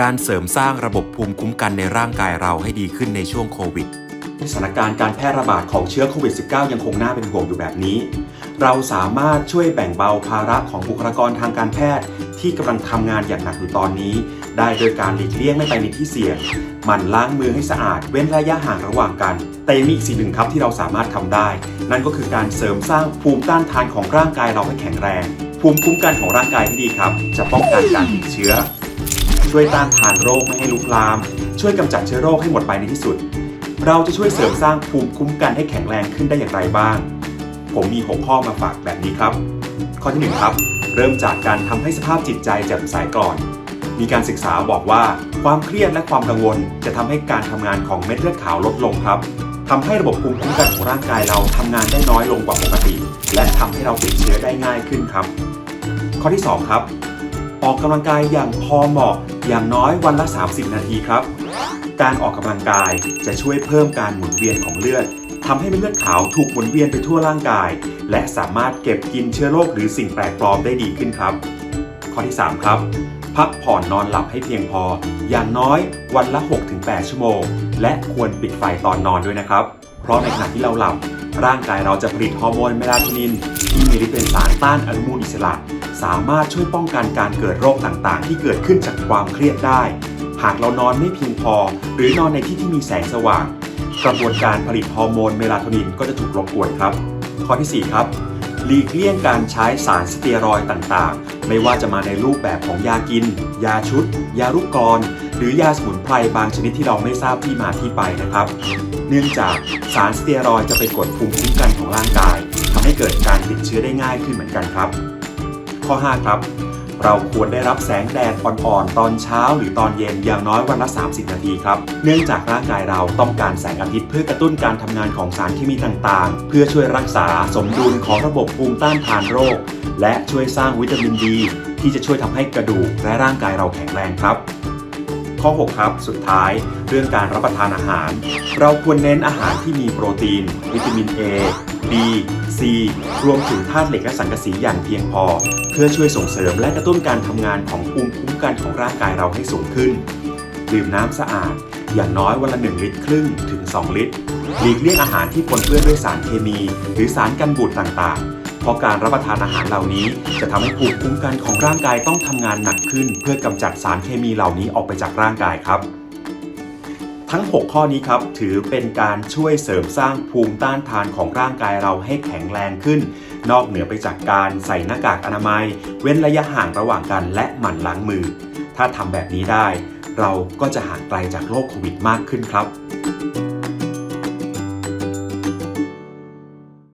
การเสริมสร้างระบบภูมิคุ้มกันในร่างกายเราให้ดีขึ้นในช่วงโควิดสถานการณ์การแพร่ระบาดของเชื้อโควิด -19 ยังคงน่าเป็นห่วงอยู่แบบนี้ เราสามารถช่วยแบ่งเบาภาระของบุคลากรทางการแพทย์ ที่กำลังทำงานอย่างหนักอยู่ตอนนี้ ได้โดยการหลีกเลี่ยงไม่ไปในที่เสี่ยงหมั่นล้างมือให้สะอาด เว้นระยะห่างระหว่างกัน แต่ยังมีอีกสิ่งหนึ่งครับที่เราสามารถทำได้ นั่นก็คือการเสริมสร้างภูมิต้านทานของร่างกายเราให้แข็งแรง ภูมิคุ้มกันของร่างกายที่ดีครับ จะป้องกันการติดเชื้อ ช่วยต้านทานโรคไม่ให้ลุกลาม ช่วยกำจัดเชื้อโรคให้หมดไปในที่สุด เราจะช่วยเสริมสร้างภูมิคุ้มกันให้แข็งแรงขึ้นได้อย่างไรบ้าง ผมมี 6 ข้อมาฝากแบบนี้ครับ ข้อที่ 1 ครับ เริ่มจากการทำให้สภาพจิตใจแจ่มใสก่อน มีการศึกษาบอกว่าความเครียดและความกังวล จะทำให้การทำงานของเม็ดเลือดขาวลดลงครับทำให้ระบบภูมิคุ้มกันของร่างกายเราทำงานได้น้อยลงกว่าปกติ และทำให้เราติดเชื้อได้ง่ายขึ้นครับ ข้อที่ 2 ครับ ออกกำลังกายอย่างพอเหมาะอย่างน้อยวันละ 30 นาทีครับ การออกกำลังกายจะช่วยเพิ่มการหมุนเวียนของเลือดทำให้เม็ดเลือดขาวถูกหมุนเวียนไปทั่วร่างกาย และสามารถเก็บกินเชื้อโรคหรือสิ่งแปลกปลอมได้ดีขึ้นครับ ข้อที่ 3 ครับ พักผ่อนนอนหลับให้เพียงพอ อย่างน้อยวันละ 6-8 ชั่วโมง และควรปิดไฟตอนนอนด้วยนะครับ เพราะในขณะที่เราหลับ ร่างกายเราจะผลิตฮอร์โมนเมลาโทนิน ที่มีฤทธิ์เป็นสารต้านอนุมูลอิสระ สามารถช่วยป้องกันการเกิดโรคต่างๆ ที่เกิดขึ้นจากความเครียดได้ หากเรานอนไม่เพียงพอ หรือนอนในที่ที่มีแสงสว่าง กระบวนการผลิตฮอร์โมนเมลาโทนินก็จะถูกรบกวนครับ ข้อทีสี่4 ครับหลีกเลี่ยงการใช้สารสเตียรอยต่างๆ ไม่ว่าจะมาในรูปแบบของยากิน ยาชุด ยาลูกกรอน หรือยาสมุนไพรบางชนิดที่เราไม่ทราบที่มาที่ไปนะครับ เนื่องจากสารสเตียรอยจะไปกดภูมิคุ้มกันของร่างกายทำให้เกิดการติดเชื้อได้ง่ายขึ้นเหมือนกันครับ ข้อ 5 ครับ เราควรได้รับแสงแดดอ่อนๆ ตอนเช้าหรือตอนเย็นอย่างน้อยวันละ 30 นาทีครับ เนื่องจากร่างกายเราต้องการแสงอาทิตย์เพื่อกระตุ้นการทำงานของสารเคมีต่างๆ เพื่อช่วยรักษาสมดุลของระบบภูมิต้านทานโรค และช่วยสร้างวิตามินดีที่จะช่วยทำให้กระดูกและร่างกายเราแข็งแรงครับ ข้อ 6 ครับ สุดท้าย เรื่องการรับประทานอาหาร เราควรเน้นอาหารที่มีโปรตีน วิตามิน A B C รวมถึงธาตุเหล็กและสังกะสีอย่างเพียงพอ เพื่อช่วยส่งเสริมและกระตุ้นการทำงานของภูมิคุ้มกันของร่างกายเราให้สูงขึ้น ดื่มน้ำสะอาด อย่างน้อยวันละ 1 ลิตรครึ่งถึง 2 ลิตร หลีกเลี่ยงอาหารที่ปนเปื้อนด้วยสารเคมี หรือสารกันบูดต่างๆ ราะการรับประทานอาหารเหล่านี้ จะทำให้ภูมิคุ้มกันของร่างกายต้องทำงานหนักขึ้น เพื่อกำจัดสารเคมีเหล่านี้ออกไปจากร่างกายครับ ทั้ง 6 ข้อนี้ครับถือเป็นการช่วยเสริมสร้างภูมิต้านทานของร่างกายเราให้แข็งแรงขึ้น นอกเหนือไปจากการใส่หน้ากากอนามัย เว้นระยะห่างระหว่างกันและหมั่นล้างมือ ถ้าทำแบบนี้ได้ เราก็จะห่างไกลจากโรคโควิดมากขึ้นครับ